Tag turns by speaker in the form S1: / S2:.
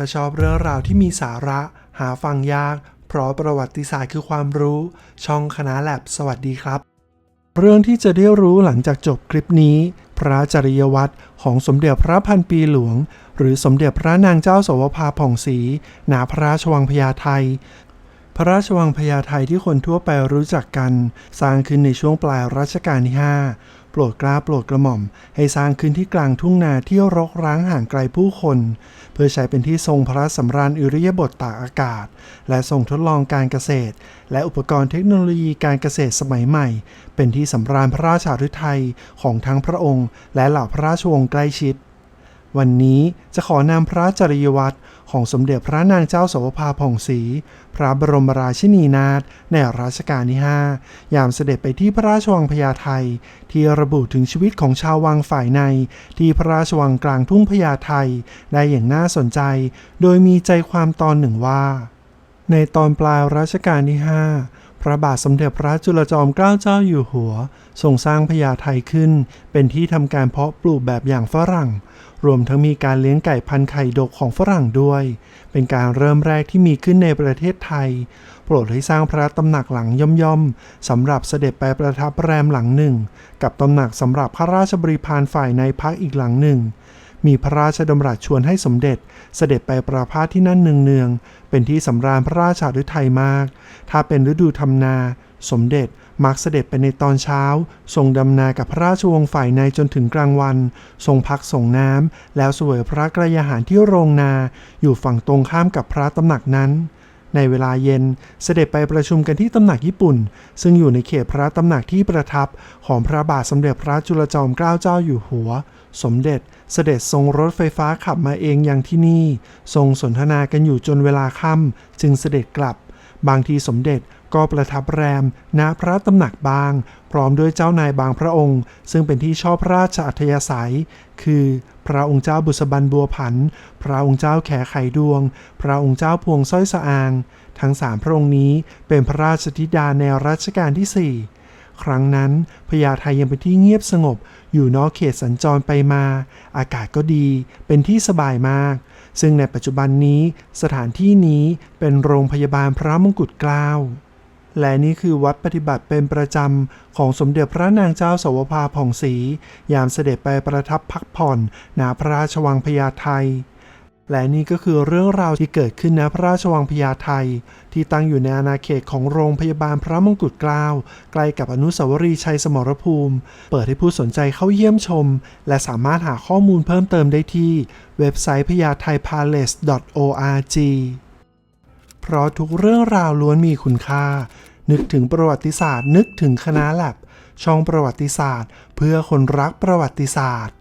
S1: ถ้าชอบเรื่องราวที่มีสาระ หาฟังยาก เพราะประวัติศาสตร์คือความรู้ ช่องคณะแลบสวัสดีครับ เรื่องที่จะได้รู้หลังจากจบคลิปนี้ พระจริยวัตรของสมเด็จพระพันปีหลวง หรือสมเด็จพระนางเจ้าสวภาผ่องศรีณพระราชวังพญาไทพระราชวังพญาไทที่คนทั่วไปรู้จักกัน สร้างขึ้นในช่วงปลายรัชกาลที่ 5 รดกล้าโปรดกระหม่อม ให้สร้างขึ้นที่กลางทุ่งนาที่รกร้างห่างไกลผู้คน เพื่อใช้เป็นที่ทรงพระสำราญอิริยาบถตากอากาศ และทรงทดลองการเกษตร และอุปกรณ์เทคโนโลยีการเกษตรสมัยใหม่ เป็นที่สำราญพระราชาฤทัยของทั้งพระองค์ และเหล่าพระราชวงศ์ใกล้ชิด วันนี้จะขอนำพระจริยวัตรของสมเด็จพระนางเจ้าโสภาผ่องศรีพระบรมราชินีนาถในรัชกาลที่ 5 ยามเสด็จไปที่พระราชวังพญาไทที่ระบุถึงชีวิตของชาววังฝ่ายใน ที่พระราชวังกลางทุ่งพญาไทได้อย่างน่าสนใจ โดยมีใจความตอนหนึ่งว่า ในตอนปลายรัชกาลที่ 5 ระบาทสมเด็จพระจุลจอมเกล้าเจ้าอยู่หัวทรงสร้างพญาไทขึ้น เป็นที่ทำการเพาะปลูกแบบอย่างฝรั่ง รวมทั้งมีการเลี้ยงไก่พันไข่ดกของฝรั่งด้วย เป็นการเริ่มแรกที่มีขึ้นในประเทศไทย โปรดให้สร้างพระตำหนักหลังย่อมๆสำหรับเสด็จไปประทับแรมหลังหนึ่ง กับตำหนักสำหรับพระราชบริพารฝ่ายในพักอีกหลังหนึ่ง มีพระราชดำรัสชวนให้สมเด็จ เสด็จไปประพาสที่นั่นเนืองๆ เป็นที่สำราญพระราชาฤทัยมาก ถ้าเป็นฤดูทำนา สมเด็จมักเสด็จไปในตอนเช้า ทรงดำนากับพระราชวงศ์ฝ่ายในจนถึงกลางวัน ทรงพักส่งน้ำแล้วเสวยพระกระยาหารที่โรงนา อยู่ฝั่งตรงข้ามกับพระตำหนักนั้น ในเวลาเย็นเสด็จไปประชุมกันที่ตำหนักญี่ปุ่น ซึ่งอยู่ในเขตพระตำหนักที่ประทับของพระบาทสมเด็จพระจุลจอมเกล้าเจ้าอยู่หัว สมเด็จเสด็จทรงรถไฟฟ้าขับมาเองยังที่นี่ ทรงสนทนากันอยู่จนเวลาค่ำจึงเสด็จกลับ บางทีสมเด็จก็ประทับแรมณพระตำหนักบาง พร้อมด้วยเจ้านายบางพระองค์ ซึ่งเป็นที่ชอบพระราชอัธยาศัย คือพระองค์เจ้าบุษบันบัวผัน พระองค์เจ้าแขไขดวง พระองค์เจ้าพวงสร้อยสะอาง ทั้งสามพระองค์นี้เป็นพระราชธิดาในรัชกาลที่สี่ ครั้งนั้นพญาไทยังเป็นที่เงียบสงบ อยู่นอกเขตสัญจรไปมา อากาศก็ดี เป็นที่สบายมาก ซึ่งในปัจจุบันนี้สถานที่นี้เป็นโรงพยาบาลพระมงกุฎเกล้า และนี่คือวัดปฏิบัติเป็นประจำ ของสมเด็จพระนางเจ้าสวภาผ่องศรียามเสด็จไปประทับพักผ่อนณพระราชวังพญาไท และนี่ก็คือเรื่องราวที่เกิดขึ้นณพระราชวังพญาไทที่ตั้งอยู่ในอาณาเขตของโรงพยาบาลพระมงกุฎเกล้าใกล้กับอนุสาวรีย์ชัยสมรภูมิ เปิดให้ผู้สนใจเข้าเยี่ยมชม และสามารถหาข้อมูลเพิ่มเติมได้ที่ เว็บไซต์พญาไท palace org เพราะทุกเรื่องราวล้วนมีคุณค่า นึกถึงประวัติศาสตร์ นึกถึงคณะแลบช่องประวัติศาสตร์ เพื่อคนรักประวัติศาสตร์